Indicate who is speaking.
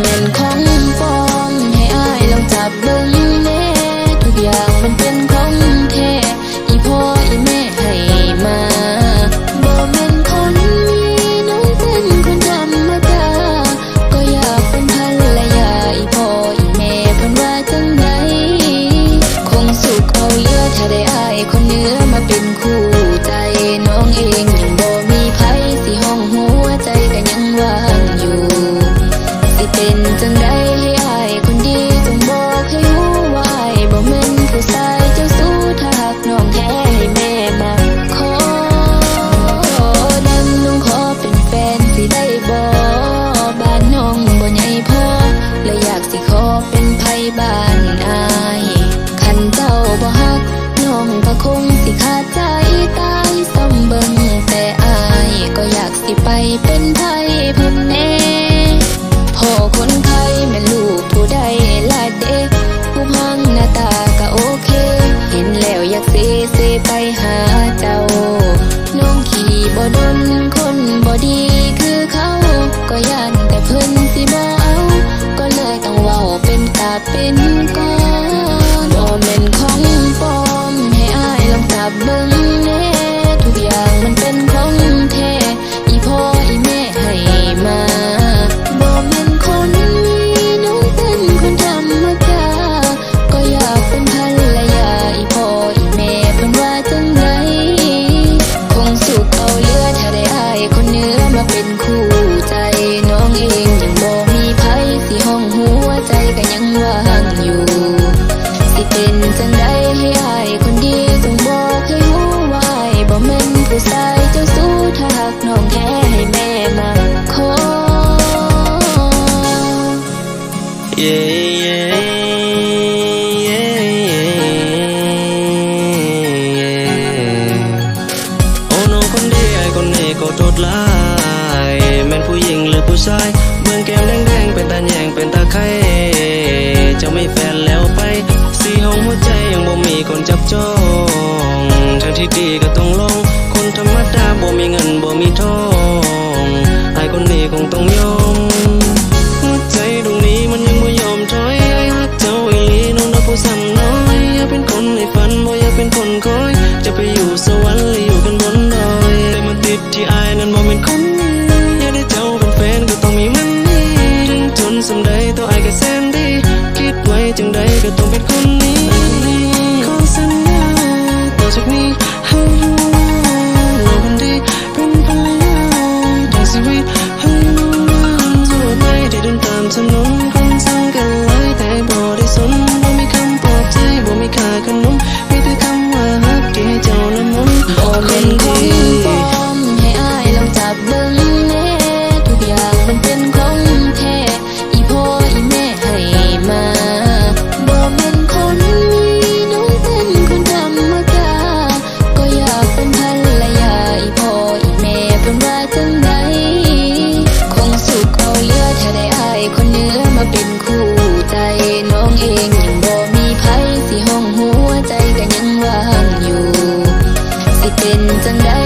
Speaker 1: แม่นของปลอมให้อายลองจับเบิ่ง ไปเป็นไผเพิ่นแน่พ่อคนไทยแม่ลูกผู้ใดลาเด็กผู้พังหน้าตาก็โอเค เห็นแล้วอยากเซเซไปหาเจ้า น้องขี่บ่ดนคนบ่ดีคือเขา ก็ย่านแต่เพิ่นสิบ่เอา ก็เลยต้องเว้าเป็นตาเป็นก้อน สิเป็นจังใดให้อายคนดีจงบอกให้รู้ว่าอายบ่แม่นผู้ชายเจ้าสู้ถ้าหากน้องแท้ให้แม่มาขอ
Speaker 2: Yeah, yeah, yeah. โอ้น้องคนดีไอ้คนนี้ก็โทษหลายแม่นผู้หญิงหรือผู้ชาย จับจองทางที่ดีก็ต้องลองคนธรรมดาบ่มีเงินบ่มีทองไอ้คนนี้คงต้องยอมหัวใจดวงนี้มันยังไม่ยอมถอยไอ้ฮักเจ้าอีลีน้องนับผู้ซ้ำน้อยอย่าเป็นคนในฝันบ่อย่าเป็นคนคอย จะไปอยู่สวรรค์หรืออยู่กันบนดอยแต่มันติดที่ไอายนั้นบ่เป็นคนนี้อย่าได้เจ้าเป็นแฟนก็ต้องมีมันนี่ถึงจนสำใดตัวอายก็แสนดี คิดไว้จังใดก็ต้องเป็นคน tonight.